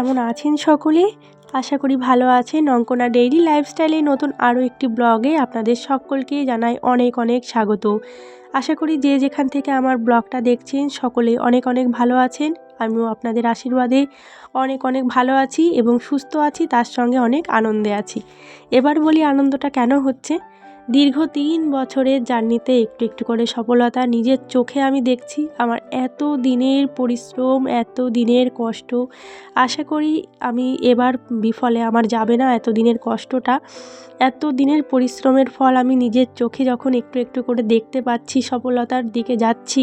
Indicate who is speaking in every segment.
Speaker 1: কেমন আছেন সকলে? আশা করি ভালো আছেন। অঙ্কনা ডেইলি লাইফস্টাইলে নতুন আরও একটি ব্লগে আপনাদের সকলকে জানাই অনেক অনেক স্বাগত। আশা করি যে যেখান থেকে আমার ব্লগটা দেখছেন সকলে অনেক অনেক ভালো আছেন। আমিও আপনাদের আশীর্বাদে অনেক অনেক ভালো আছি এবং সুস্থ আছি, তার সঙ্গে অনেক আনন্দে আছি। এবার বলি আনন্দটা কেন হচ্ছে? দীর্ঘ তিন বছরের জার্নিতে একটু একটু করে সফলতা নিজের চোখে আমি দেখছি। আমার এত দিনের পরিশ্রম, এত দিনের কষ্ট, আশা করি আমি এবার বিফলে আমার যাবে না এত দিনের কষ্টটা। এত দিনের পরিশ্রমের ফল আমি নিজের চোখে যখন একটু একটু করে দেখতে পাচ্ছি, সফলতার দিকে যাচ্ছি,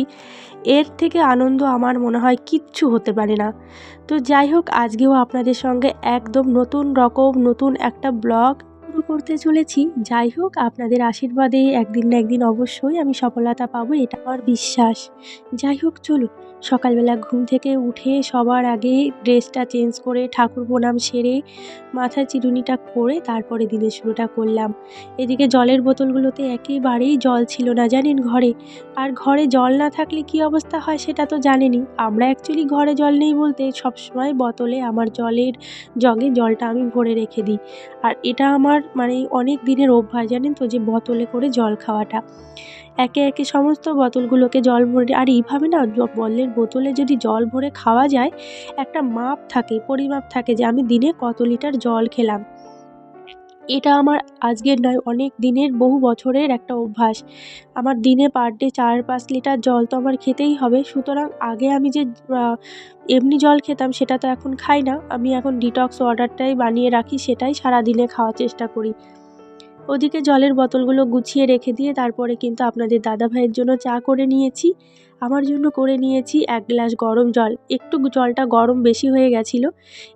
Speaker 1: এর থেকে আনন্দ আমার মনে হয় কিচ্ছু হতে পারে না। তো যাই হোক, আজকেও আপনাদের সঙ্গে একদম নতুন রকম, নতুন একটা ব্লগ শুরু করতে চলেছি। যাই হোক, আপনাদের আশীর্বাদে একদিন না একদিন অবশ্যই আমি সফলতা পাবো, এটা আমার বিশ্বাস। যাই হোক, চলুন। সকালবেলা ঘুম থেকে উঠে সবার আগে ড্রেসটা চেঞ্জ করে ঠাকুর প্রণাম সেরে মাথার চিরুনিটা করে তারপরে দিনের শুরুটা করলাম। এদিকে জলের বোতলগুলোতে একেবারেই জল ছিল না জানেন ঘরে। আর ঘরে জল না থাকলে কি অবস্থা হয় সেটা তো জানেনই। আমরা অ্যাকচুয়ালি ঘরে জল নেই বলতে সবসময় বোতলে আমার জলের জগে জলটা আমি ভরে রেখে দিই। আর এটা আমার মানে অনেক দিনের অভ্যাস জানেন তো যে বোতলে করে জল খাওয়াটা। একে একে সমস্ত বোতলগুলোকে জল ভরে, আর এইভাবে না বলের বোতলে যদি জল ভরে খাওয়া যায়, একটা মাপ থাকে, পরিমাপ থাকে যে আমি দিনে কত লিটার জল খেলাম। এটা আমার আজকের নয়, অনেক দিনের, বহু বছরের একটা অভ্যাস। আমার দিনে পার ডে চার পাঁচ লিটার জল তো আমার খেতেই হবে। সুতরাং আগে আমি যে এমনি জল খেতাম সেটা তো এখন খাই না। আমি এখন ডিটক্স ওয়াটারটাই বানিয়ে রাখি, সেটাই সারাদিনে খাওয়ার চেষ্টা করি। ওদিকে জলের বোতলগুলো গুছিয়ে রেখে দিয়ে তারপরে কিন্তু আপনাদের দাদা ভাইয়ের জন্য চা করে নিয়েছি। আমার জন্য করে নিয়েছি এক গ্লাস গরম জল। একটু জলটা গরম বেশি হয়ে গেছিল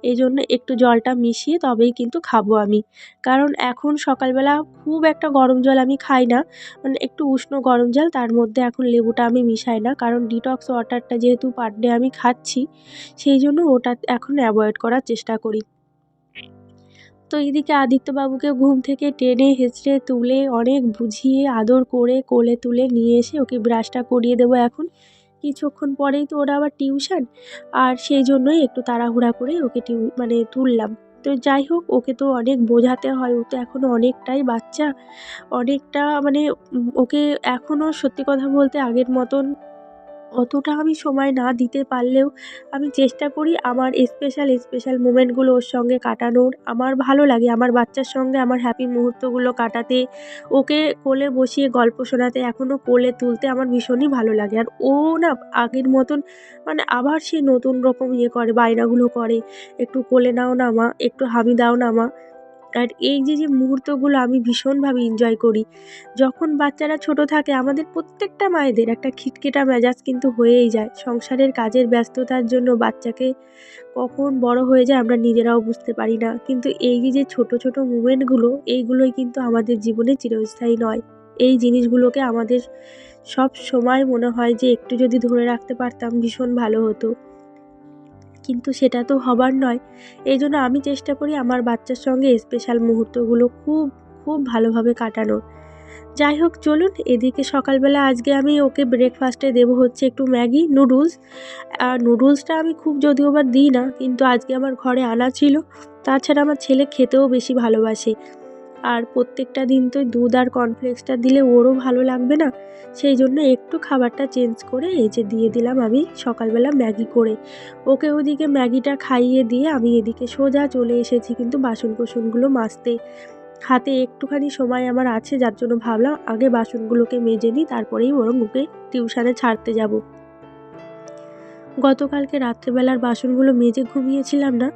Speaker 1: এই জন্য একটু জলটা মিশিয়ে তবেই কিন্তু খাব আমি। কারণ এখন সকালবেলা খুব একটা গরম জল আমি খাই না মানে একটু উষ্ণ গরম জল, তার মধ্যে এখন লেবুটা আমি মিশাই না, কারণ ডিটক্স ওয়াটারটা যেহেতু পার ডে আমি খাচ্ছি, সেই জন্য ওটা এখন অ্যাভয়েড করার চেষ্টা করি। তো এদিকে আদিত্যবাবুকে ঘুম থেকে টেনে হেঁচড়ে তুলে অনেক বুঝিয়ে আদর করে কোলে তুলে নিয়ে এসে ওকে ব্রাশটা করিয়ে দেবো এখন। কিছুক্ষণ পরেই তো ওরা আবার টিউশন আর সেই জন্যই একটু তাড়াহুড়া করে ওকে টিউ মানে তুললাম। তো যাই হোক, ওকে তো অনেক বোঝাতে হয়, ও তো এখনও অনেকটাই বাচ্চা। অনেকটা মানে ওকে এখনও সত্যি কথা বলতে আগের মতন অতটা আমি সময় না দিতে পারলেও আমি চেষ্টা করি আমার স্পেশাল স্পেশাল মোমেন্টগুলো ওর সঙ্গে কাটানোর। আমার ভালো লাগে আমার বাচ্চার সঙ্গে আমার হ্যাপি মুহূর্তগুলো কাটাতে। ওকে কোলে বসিয়ে গল্প শোনাতে এখনও কোলে তুলতে আমার ভীষণই ভালো লাগে। আর ও না আগের মতন মানে আবার সে নতুন রকম ইয়ে করে, বায়নাগুলো করে। একটু কোলে নাও না মা, একটু হামি দাও না মা। আর এই যে যে মুহূর্তগুলো আমি ভীষণভাবে এনজয় করি। যখন বাচ্চারা ছোট থাকে, আমাদের প্রত্যেকটা মায়েদের একটা খিটখিটা মেজাজ কিন্তু হয়েই যায়। সংসারের কাজের ব্যস্ততার জন্য বাচ্চাকে কখন বড় হয়ে যায় আমরা নিজেরাও বুঝতে পারি না। কিন্তু এই যে ছোট ছোট মুমেন্টগুলো এইগুলোই কিন্তু আমাদের জীবনে চিরস্থায়ী নয়। এই জিনিসগুলোকে আমাদের সব সময় মনে হয় যে, একটু যদি ধরে রাখতে পারতাম ভীষণ ভালো হতো। কিন্তু সেটা তো হবার নয়। এই জন্য আমি চেষ্টা করি আমার বাচ্চার সঙ্গে স্পেশাল মুহূর্তগুলো খুব খুব ভালোভাবে কাটানোর। যাই হোক, চলুন, এদিকে সকালবেলা আজকে আমি ওকে ব্রেকফাস্টে দেবো হচ্ছে একটু ম্যাগি নুডলস আর নুডলসটা আমি খুব যদিও বা দিই না, কিন্তু আজকে আমার ঘরে আনা ছিল। তাছাড়া আমার ছেলে খেতেও বেশি ভালোবাসে। আর প্রত্যেকটা দিন তো দুধ আর কর্নফ্লেক্সটা দিলে ওরও ভালো লাগবে না। সেই জন্য একটু খাবারটা চেঞ্জ করে এই যে দিয়ে দিলাম আমি সকালবেলা ম্যাগি করে। ওকে ওদিকে ম্যাগিটা খাইয়ে দিয়ে আমি এদিকে সোজা চলে এসেছি কিন্তু বাসন কোসনগুলো মাজতে। হাতে একটুখানি সময় আমার আছে, যার জন্য ভাবলাম আগে বাসনগুলোকে মেজে নিই, তারপরেই ওর মুখে টিউশানে ছাড়তে যাব। গতকালকে রাত্রেবেলার বাসনগুলো মেজে ঘুমিয়েছিলাম না,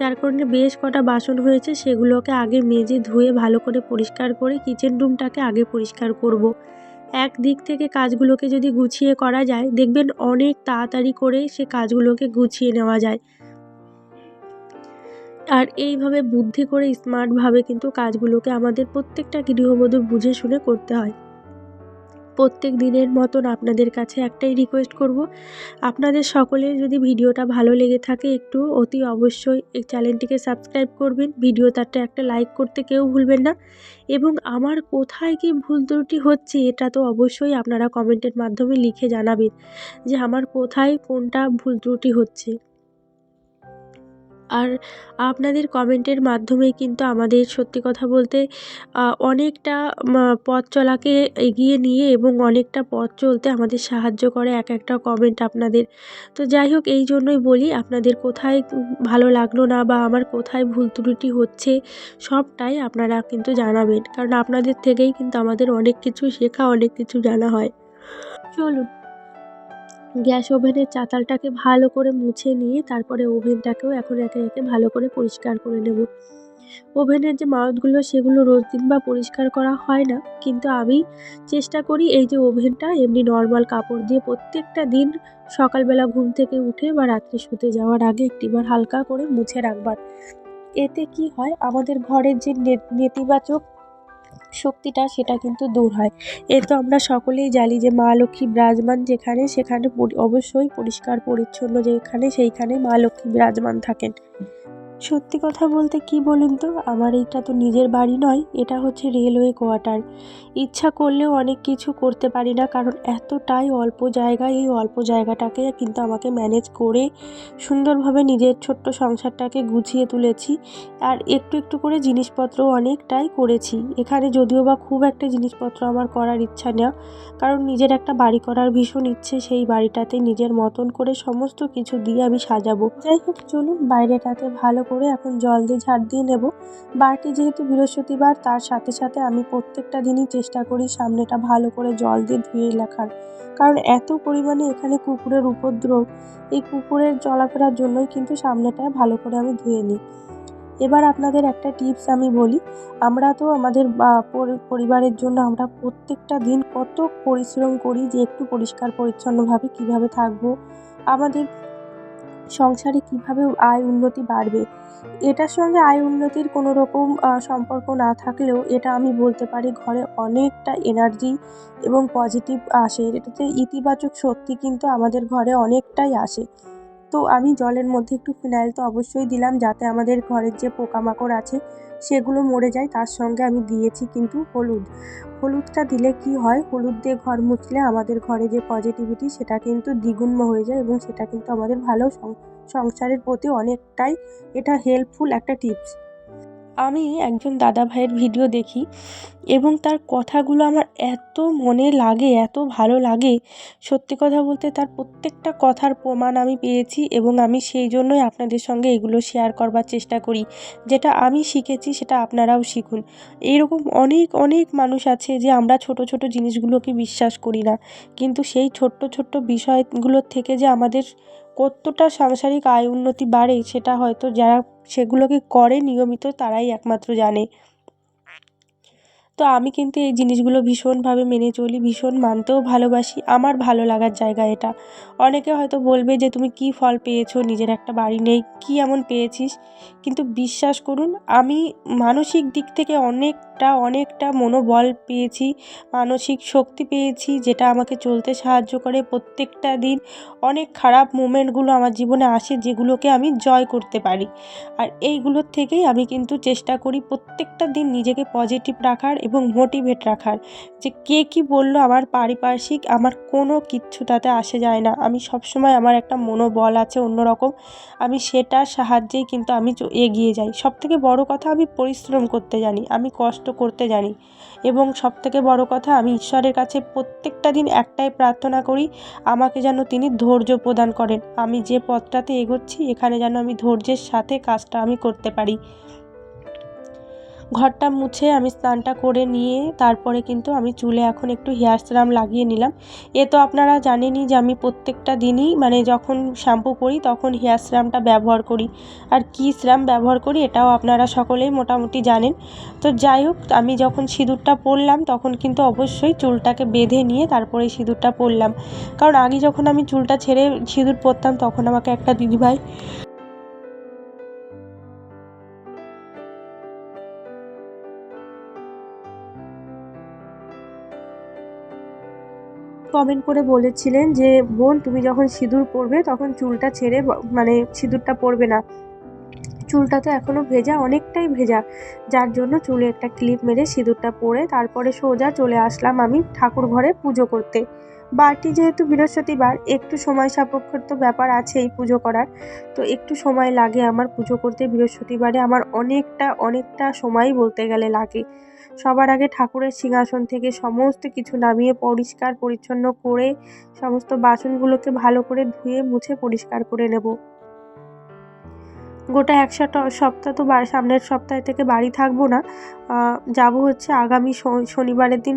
Speaker 1: যার কারণে বেশ কটা বাসন হয়েছে, সেগুলোকে আগে মেজে ধুয়ে ভালো করে পরিষ্কার করে কিচেন রুমটাকে আগে পরিষ্কার করব। এক দিক থেকে কাজগুলোকে যদি গুছিয়ে করা যায়, দেখবেন অনেক তাড়াতাড়ি করে সে কাজগুলোকে গুছিয়ে নেওয়া যায় আর এইভাবে বুদ্ধি করে স্মার্টভাবে কিন্তু কাজগুলোকে আমাদের প্রত্যেকটা গৃহবধূর বুঝে শুনে করতে হয় প্রত্যেক দিনের মতন আপনাদের কাছে একটাই রিকোয়েস্ট করব। আপনাদের সকলের যদি ভিডিওটা ভালো লেগে থাকে একটু, অতি অবশ্যই এই চ্যানেলটিকে সাবস্ক্রাইব করবেন। ভিডিও তারটা একটা লাইক করতে কেউ ভুলবেন না। এবং আমার কোথায় কি ভুল ত্রুটি হচ্ছে এটা তো অবশ্যই আপনারা কমেন্টের মাধ্যমে লিখে জানাবেন যে আমার কোথায় কোনটা ভুল ত্রুটি হচ্ছে। আর আপনাদের কমেন্টের মাধ্যমে কিন্তু আমাদের সত্যি কথা বলতে অনেকটা পথ চলাকে এগিয়ে নিয়ে এবং অনেকটা পথ চলতে আমাদের সাহায্য করে এক একটা কমেন্ট আপনাদের। তো যাই হোক, এই জন্যই বলি, আপনাদের কোথায় ভালো লাগল না বা আমার কোথায় ভুল ত্রুটি হচ্ছে, সবটাই আপনারা কিন্তু জানাবেন। কারণ আপনাদের থেকেই কিন্তু আমাদের অনেক কিছু শেখা, অনেক কিছু জানা হয়। চলুন। গ্যাস ওভেনের চাতালটাকে ভালো করে মুছে নিয়ে তারপরে ওভেনটাকেও এখন একে একে ভালো করে পরিষ্কার করে নেব। ওভেনের যে মাউথগুলো, সেগুলো রোজ দিন বা পরিষ্কার করা হয় না। কিন্তু আমি চেষ্টা করি এই যে ওভেনটা, এমনি নর্মাল কাপড় দিয়ে প্রত্যেকটা দিন সকালবেলা ঘুম থেকে উঠে বা রাত্রে শুতে যাওয়ার আগে একটিবার হালকা করে মুছে রাখবার। এতে কি হয়, আমাদের ঘরের যে নেতিবাচক শক্তিটা সেটা কিন্তু দূর হয়। এ তো আমরা সকলেই জানি যে মা লক্ষ্মী বিরাজমান যেখানে, সেখানে অবশ্যই পরিষ্কার, পরিচ্ছন্ন যেখানে, সেইখানে মা লক্ষ্মী বিরাজমান থাকেন। সত্যি কথা বলতে কি বলুন তো? আমার এটা তো নিজের বাড়ি নয়, এটা হচ্ছে রেলওয়ে কোয়ার্টার। ইচ্ছা করলেও অনেক কিছু করতে পারি না, কারণ এতটাই অল্প জায়গায়, এই অল্প জায়গাটাকে কিন্তু আমাকে ম্যানেজ করে সুন্দরভাবে নিজের ছোট্ট সংসারটাকে গুছিয়ে তুলেছি। আর একটু একটু করে জিনিসপত্র অনেকটাই করেছি। এখানে যদিও বা খুব একটা জিনিসপত্র আমার করার ইচ্ছা নেওয়া কারণ নিজের একটা বাড়ি করার ভীষণ ইচ্ছে, সেই বাড়িটাতে নিজের মতন করে সমস্ত কিছু দিয়ে আমি সাজাবো। যাই হোক, চলুন বাইরেটাতে ভালো করে এখন জল দিয়ে ঝাড় দিয়ে নেব। বারটি যেহেতু বৃহস্পতিবার, তার সাথে সাথে আমি প্রত্যেকটা দিনই চেষ্টা করি সামনেটা ভালো করে জল দিয়ে ধুয়ে রাখার। কারণ এত পরিমাণে এখানে কুকুরের উপদ্রব, এই কুকুরের চলাফেরার জন্যই কিন্তু সামনেটা ভালো করে আমি ধুয়ে নিই। এবার আপনাদের একটা টিপস আমি বলি, আমরা তো আমাদের পরিবারের জন্য আমরা প্রত্যেকটা দিন কত পরিশ্রম করি যে একটু পরিষ্কার পরিচ্ছন্নভাবে কীভাবে থাকব। আমাদের সংসারে কীভাবে আয় উন্নতি বাড়বে? এটার সঙ্গে আয় উন্নতির কোনো রকম সম্পর্ক না থাকলেও এটা আমি বলতে পারি ঘরে অনেকটা এনার্জি এবং পজিটিভ আসে। এটাতে ইতিবাচক শক্তি কিন্তু আমাদের ঘরে অনেকটাই আসে। তো আমি জলের মধ্যে একটু ফিনাইল তো অবশ্যই দিলাম, যাতে আমাদের ঘরের যে পোকামাকড় আছে সেগুলো মরে যায়, তার সঙ্গে আমি দিয়েছি কিন্তু হলুদ। হলুদটা দিলে কি হয়, হলুদ দিয়ে ঘর মুছলে আমাদের ঘরে যে পজিটিভিটি সেটা কিন্তু দ্বিগুণ হয়ে যায় এবং সেটা কিন্তু আমাদের ভালো সংসারের প্রতি অনেকটাই এটা হেল্পফুল একটা টিপস আমি একজন দাদা ভাইয়ের ভিডিও দেখি এবং তার কথাগুলো আমার এত মনে লাগে, এত ভালো লাগে। সত্যি কথা বলতে তার প্রত্যেকটা কথার প্রমাণ আমি পেয়েছি এবং আমি সেই জন্যই আপনাদের সঙ্গে এগুলো শেয়ার করবার চেষ্টা করি। যেটা আমি শিখেছি সেটা আপনারাও শিখুন। এইরকম অনেক অনেক মানুষ আছে যে আমরা ছোট ছোট জিনিসগুলোকে বিশ্বাস করি না। কিন্তু সেই ছোট্ট ছোট্ট বিষয়গুলোর থেকে যে আমাদের কতটা সাংসারিক আয় উন্নতি বাড়ে সেটা হয়তো যারা সেগুলোকে করে নিয়মিত তারাই একমাত্র জানে। তো আমি কিন্তু এই জিনিসগুলো ভীষণভাবে মেনে চলি, ভীষণ মানতেও ভালোবাসি। আমার ভালো লাগার জায়গা এটা। অনেকে হয়তো বলবে যে, তুমি কী ফল পেয়েছ? নিজের একটা বাড়ি নেই, কী এমন পেয়েছিস? কিন্তু বিশ্বাস করুন, আমি মানসিক দিক থেকে অনেকটা অনেকটা মনোবল পেয়েছি, মানসিক শক্তি পেয়েছি, যেটা আমাকে চলতে সাহায্য করে প্রত্যেকটা দিন। অনেক খারাপ মুমেন্টগুলো আমার জীবনে আসে, যেগুলোকে আমি জয় করতে পারি। আর এইগুলোর থেকেই আমি কিন্তু চেষ্টা করি প্রত্যেকটা দিন নিজেকে পজিটিভ রাখার এবং মোটিভেট রাখার যে কে কী বলল আমার পারিপার্শ্বিক, আমার কোনো কিচ্ছু তাতে আসে যায় না। আমি সবসময় আমার একটা মনোবল আছে অন্যরকম, আমি সেটার সাহায্যেই কিন্তু আমি এগিয়ে যাই। সবথেকে বড় কথা আমি পরিশ্রম করতে জানি, আমি কষ্ট করতে জানি এবং সবথেকে বড় কথা আমি ঈশ্বরের কাছে প্রত্যেকটা দিন একটাই প্রার্থনা করি, আমাকে যেন তিনি ধৈর্য প্রদান করেন। আমি যে পথটাতে এগোচ্ছি, এখানে যেন আমি ধৈর্যের সাথে কাজটা আমি করতে পারি। ঘরটা মুছে আমি স্নানটা করে নিয়ে তারপরে কিন্তু আমি চুলে এখন একটু হেয়ার সিরাম লাগিয়ে নিলাম। এ তো আপনারা জানেনই যে আমি প্রত্যেকটা দিনই মানে যখন শ্যাম্পু করি তখন হেয়ার সিরামটা ব্যবহার করি। আর কী সিরাম ব্যবহার করি এটাও আপনারা সকলেই মোটামুটি জানেন। তো যাই হোক, আমি যখন সিঁদুরটা পরলাম তখন কিন্তু অবশ্যই চুলটাকে বেঁধে নিয়ে তারপরে সিঁদুরটা পরলাম। কারণ আগে যখন আমি চুলটা ছেড়ে সিঁদুর পরতাম তখন আমাকে একটা দিদিভাই কমেন্ট করে বলেছিলেন যে, বোন, তুমি যখন সিঁদুর পরবে, তখন চুলটা ছেড়ে মানে সিঁদুরটা পরবে না। চুলটা তো এখনও ভেজা, অনেকটাই ভেজা। যার জন্য চুলে একটা ক্লিপ মেরে সিঁদুরটা পরে তারপরে সোজা চলে আসলাম আমি ঠাকুর ঘরে পুজো করতে। বারটি যেহেতু বৃহস্পতিবার, একটু সময় সাপেক্ষর তো ব্যাপার আছেই পুজো করার। তো একটু সময় লাগে আমার পুজো করতে বৃহস্পতিবারে। আমার অনেকটা অনেকটা সময় বলতে গেলে লাগে। সবার আগে ঠাকুরের সিংহাসন থেকে সমস্ত কিছু নামিয়ে পরিষ্কার পরিচ্ছন্ন করে, সমস্ত বাসনগুলোকে ভালো করে ধুয়ে মুছে পরিষ্কার করে নেব। গোটা এক সপ্তাহ তো সামনের সপ্তাহ থেকে বাড়ি থাকব না। যাব হচ্ছে আগামী শনিবারের দিন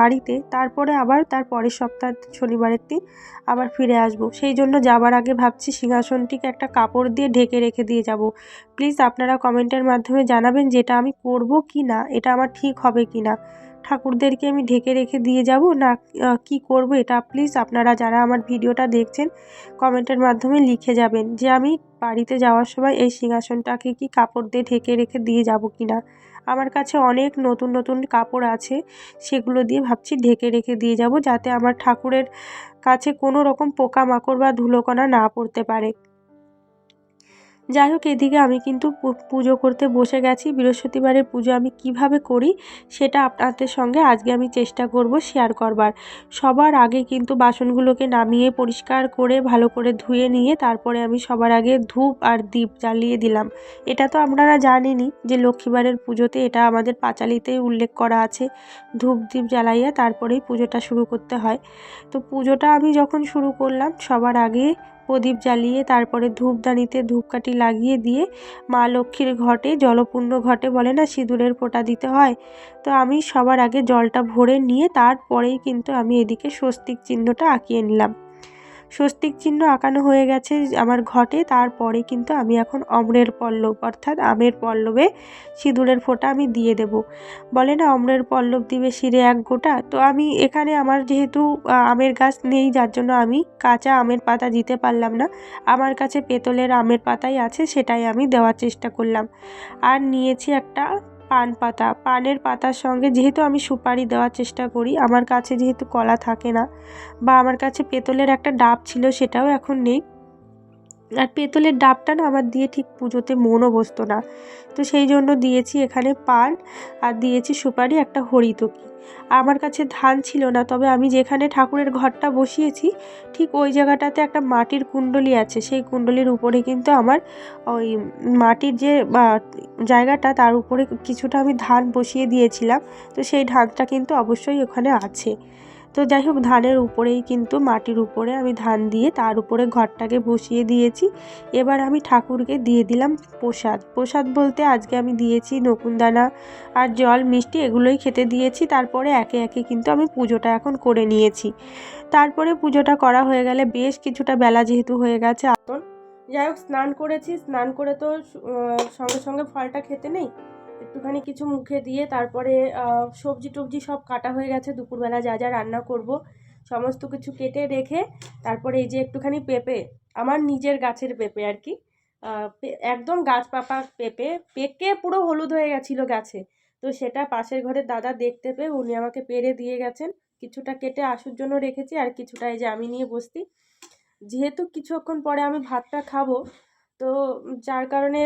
Speaker 1: বাড়িতে। তারপরে আবার, তার পরের সপ্তাহ শনিবারের দিন আবার ফিরে আসব। সেই জন্য যাবার আগে ভাবছি সিংহাসনটিকে একটা কাপড় দিয়ে ঢেকে রেখে দিয়ে যাব। প্লিজ আপনারা কমেন্টের মাধ্যমে জানাবেন যেটা আমি করব কি না, এটা আমার ঠিক হবে কি না। ঠাকুরদেরকে আমি ঢেকে রেখে দিয়ে যাব। না কি করব এটা প্লিজ আপনারা যারা আমার ভিডিওটা দেখছেন, কমেন্টের মাধ্যমে লিখে যাবেন যে আমি বাড়িতে যাওয়ার সময় এই সিংহাসনটাকে কি কাপড় দিয়ে ঢেকে রেখে দিয়ে যাব কি না আমার কাছে অনেক নতুন নতুন কাপড় আছে, সেগুলো দিয়ে ভাবছি ঢেকে রেখে দিয়ে যাব যাতে আমার ঠাকুরের কাছে কোনো রকম পোকামাকড় বা ধুলোকণা না পড়তে পারে। যাই হোক, এদিকে আমি কিন্তু পুজো করতে বসে গেছি। বৃহস্পতিবারের পুজো আমি কীভাবে করি সেটা আপনাদের সঙ্গে আজকে আমি চেষ্টা করব শেয়ার করবার। সবার আগে কিন্তু বাসনগুলোকে নামিয়ে পরিষ্কার করে, ভালো করে ধুয়ে নিয়ে তারপরে আমি সবার আগে ধূপ আর দীপ জ্বালিয়ে দিলাম। এটা তো আপনারা জানেনই যে লক্ষ্মীবারের পুজোতে এটা আমাদের পাঁচালিতেই উল্লেখ করা আছে। ধূপ, দীপ জ্বালাইয়া তারপরেই পুজোটা শুরু করতে হয়। তো পুজোটা আমি যখন শুরু করলাম, সবার আগে প্রদীপ জ্বালিয়ে তারপরে ধূপদানিতে ধূপকাঠি লাগিয়ে দিয়ে মা লক্ষ্মীর ঘটে, জলপূর্ণ ঘটে বলে না সিঁদুরের পোটা দিতে হয়? তো আমি সবার আগে জলটা ভরে নিয়ে তারপরেই কিন্তু আমি এদিকে স্বস্তিক চিহ্নটা আঁকিয়ে নিলাম। স্বস্তিক চিহ্ন আঁকানো হয়ে গেছে আমার ঘটে, তারপরে কিন্তু আমি এখন অম্রের পল্লব, অর্থাৎ আমের পল্লবে সিঁদুরের ফোঁটা আমি দিয়ে দেব। বলে না, অম্রের পল্লব দিবে শিরে এক গোটা? তো আমি এখানে আমার যেহেতু আমের গাছ নেই, যার জন্য আমি কাঁচা আমের পাতা দিতে পারলাম না। আমার কাছে পেতলের আমের পাতাই আছে, সেটাই আমি দেওয়ার চেষ্টা করলাম। আর নিয়েছি একটা পান পাতা। পানের পাতার সঙ্গে যেহেতু আমি সুপারি দেওয়ার চেষ্টা করি, আমার কাছে যেহেতু কলা থাকে না বা আমার কাছে পেতলের একটা ডাব ছিল সেটাও এখন নেই। আর পেতলের ডাবটা না আমার দিয়ে ঠিক পুজোতে মনও বসতো না। তো সেই জন্য দিয়েছি এখানে পান আর দিয়েছি সুপারি, একটা হরিতকি। আমার কাছে ধান ছিল না, তবে আমি যেখানে ঠাকুরের ঘরটা বসিয়েছি, ঠিক ওই জায়গাটাতে একটা মাটির কুণ্ডলি আছে। সেই কুণ্ডলির উপরে কিন্তু আমার ওই মাটির যে জায়গাটা, তার উপরে কিছুটা আমি ধান বসিয়ে দিয়েছিলাম। তো সেই ধানটা কিন্তু অবশ্যই ওখানে আছে। তো যাই হোক, ধানের উপরেই কিন্তু মাটির উপরে আমি ধান দিয়ে তার উপরে ঘরটাকে বসিয়ে দিয়েছি। এবার আমি ঠাকুরকে দিয়ে দিলাম প্রসাদ। প্রসাদ বলতে আজকে আমি দিয়েছি নকুনদানা আর জল, মিষ্টি এগুলোই খেতে দিয়েছি। তারপরে একে একে কিন্তু আমি পুজোটা এখন করে নিয়েছি। তারপরে পুজোটা করা হয়ে গেলে বেশ কিছুটা বেলা যেহেতু হয়ে গেছে এখন যাই হোক, স্নান করেছি। স্নান করে তো সঙ্গে সঙ্গে ফলটা খেতে নেই। একটুখানি কিছু মুখে দিয়ে তারপরে সবজি টবজি সব কাটা হয়ে গেছে, দুপুরবেলা যা যা রান্না করব, সমস্ত কিছু কেটে রেখে তারপরে এই যে একটুখানি পেঁপে, আমার নিজের গাছের পেঁপে আর কি একদম গাছ পাপা পেঁপে, পেকে পুরো হলুদ হয়ে গেছিল গাছে, তো সেটা পাশের ঘরের দাদা দেখতে পেয়ে উনি আমাকে পেরে দিয়ে গেছেন, কিছুটা কেটে আসুর জন্য রেখেছি আর কিছুটা এই যে আমি নিয়ে বসতি যেহেতু কিছুক্ষণ পরে আমি ভাতটা খাব তো যার কারণে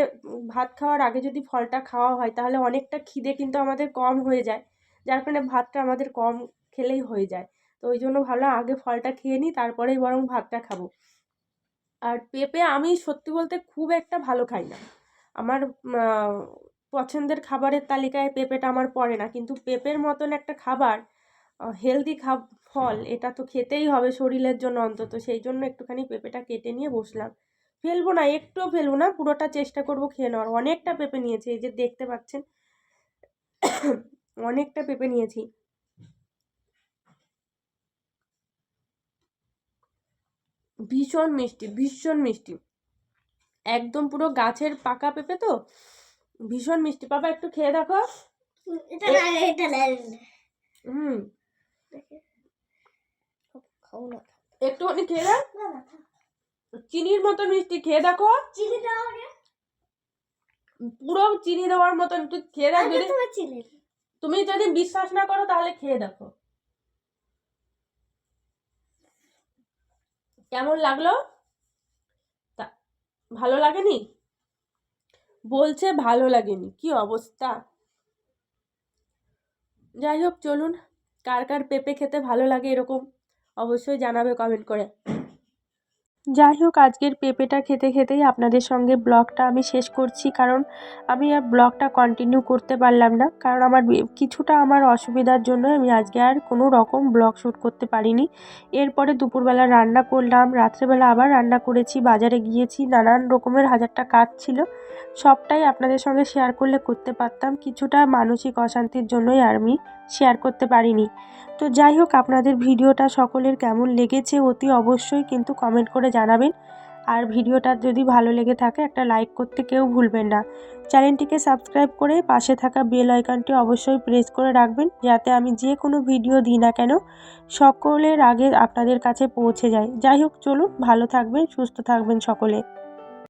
Speaker 1: ভাত খাওয়ার আগে যদি ফলটা খাওয়া হয়, তাহলে অনেকটা খিদে কিন্তু আমাদের কম হয়ে যায়। যার কারণে ভাতটা আমাদের কম খেলেই হয়ে যায়। তো ওই জন্য ভাবলাম আগে ফলটা খেয়ে নিই, তারপরেই বরং ভাতটা খাব। আর পেঁপে আমি সত্যি বলতে খুব একটা ভালো খাই না। আমার পছন্দের খাবারের তালিকায় পেঁপেটা আমার পড়ে না। কিন্তু পেঁপের মতন একটা খাবার হেলদি খাব, ফল, এটা তো খেতেই হবে শরীরের জন্য অন্তত। সেই জন্য একটুখানি পেঁপেটা কেটে নিয়ে বসলাম। ফেলব না একটুও ফেলব না পুরোটা চেষ্টা করব খেয়ে নেওয়ার। অনেকটা পেঁপে নিয়েছি এই যে দেখতে পাচ্ছেন অনেকটা পেঁপে নিয়েছি। ভীষণ মিষ্টি ভীষণ মিষ্টি। একদম পুরো গাছের পাকা পেঁপে তো? ভীষণ মিষ্টি। বাবা একটু খেয়ে দেখো। হুম। একটুখানি খেয়ে দেখ চিনির মতো মিষ্টি খেয়ে দেখো।
Speaker 2: চিনি দাও আগে।
Speaker 1: পুরো চিনি দেওয়ার মতন একটু খেয়ে দেখ যদি তুমি যদি বিশ্বাস না করো তাহলে খেয়ে দেখো। কেমন লাগল? তা ভালো লাগেনি? বলছে ভালো লাগেনি কি অবস্থা? যাই হোক চলুন। কার কার পেঁপে খেতে ভালো লাগে এরকম অবশ্যই জানাবে কমেন্ট করে। যাই হোক, আজকের পেঁপেটা খেতে খেতেই আপনাদের সঙ্গে ব্লগটা আমি শেষ করছি। কারণ আমি আর ব্লগটা কন্টিনিউ করতে পারলাম না। কারণ আমার কিছুটা আমার অসুবিধার জন্য আমি আজকে আর কোনো রকম ব্লগ শ্যুট করতে পারিনি। এরপরে দুপুরবেলা রান্না করলাম, রাত্রেবেলা আবার রান্না করেছি, বাজারে গিয়েছি, নানান রকমের হাজারটা কাজ ছিল। সবটাই আপনাদের সঙ্গে শেয়ার করলে করতে পারতাম। কিছুটা মানসিক অশান্তির জন্যই আমি শেয়ার করতে পারিনি। তো যাই হোক, আপনাদের ভিডিওটা সকলের কেমন লেগেছে অতি অবশ্যই কিন্তু কমেন্ট করে জানাবেন। আর ভিডিওটা যদি ভালো লেগে থাকে, একটা লাইক করতে কেউ ভুলবেন না। চ্যানেলটিকে সাবস্ক্রাইব করে পাশে থাকা বেল আইকনটি অবশ্যই প্রেস করে রাখবেন, যাতে আমি যে কোনো ভিডিও দিই না কেন, সকলের আগে আপনাদের কাছে পৌঁছে যায়। যাই হোক, চলুন, ভালো থাকবেন, সুস্থ থাকবেন সকলে।